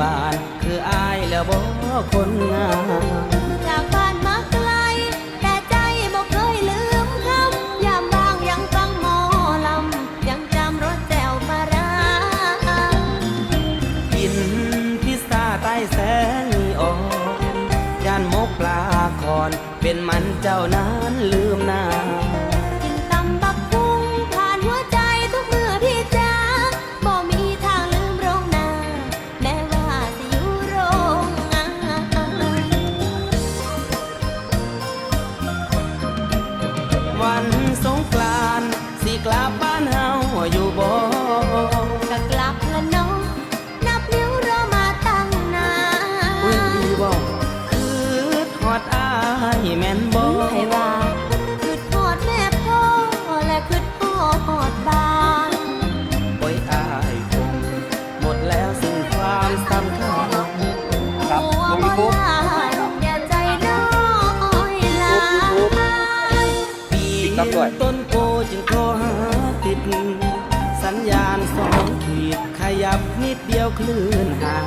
บ้านคืออายแล้วบ่คนงามจากบ้านมาไกล แต่ใจบอกเคยลืมคำยามบางยังฟังหมอลำ ยังจำรถแจวปลาร้ากินพิซซ่าใต้แสงนีออนย่านมกปลาคอน เป็นมันเจ้านั้นลืมนา วันสงกรานต์สิกลับบ้านเฮาอยู่บ่ก็กลับละเน้องนับนิ้วรอมาตั้งนานอุ้ยดีบ่คือทอดอายแม่นบ่ให้ว่าับด้วยต้นโพจึงโทรหาติด สัญญาณสองขีดขยับนิดเดียวคลื่นหา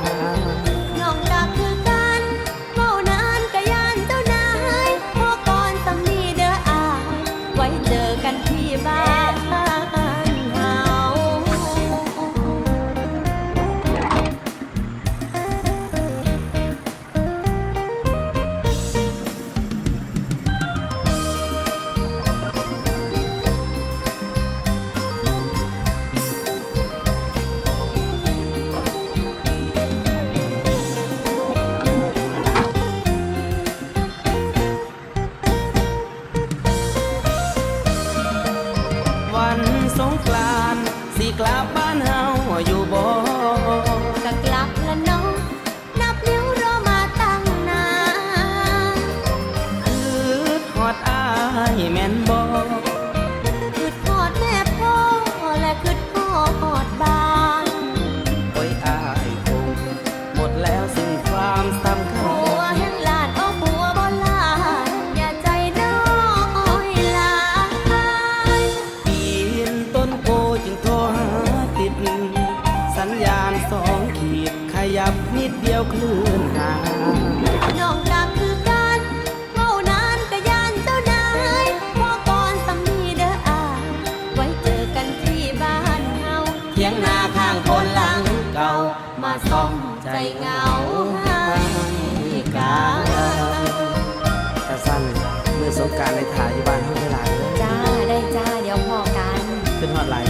แม่นบ่คือทอดแม่พ่อและคือทอดบ้านโอ้ยอายคงหมดแล้วสิ่งความสำคัหัญวแห่งลานโอ้หัวบนลานอย่าใจน้อยลายปีนต้นโพจึงโทรหาติด สัญญาณสองขีดขยับนิดเดียวคลื่นหาน้ ส่องใจเหงาให้กันตาสั้นมือสงกรารในถ่ายอยู่บ้านเฮาได้หลายเลยจ้าได้จ้าเดี๋ยวพอกัน ขึ้นฮอดหลาย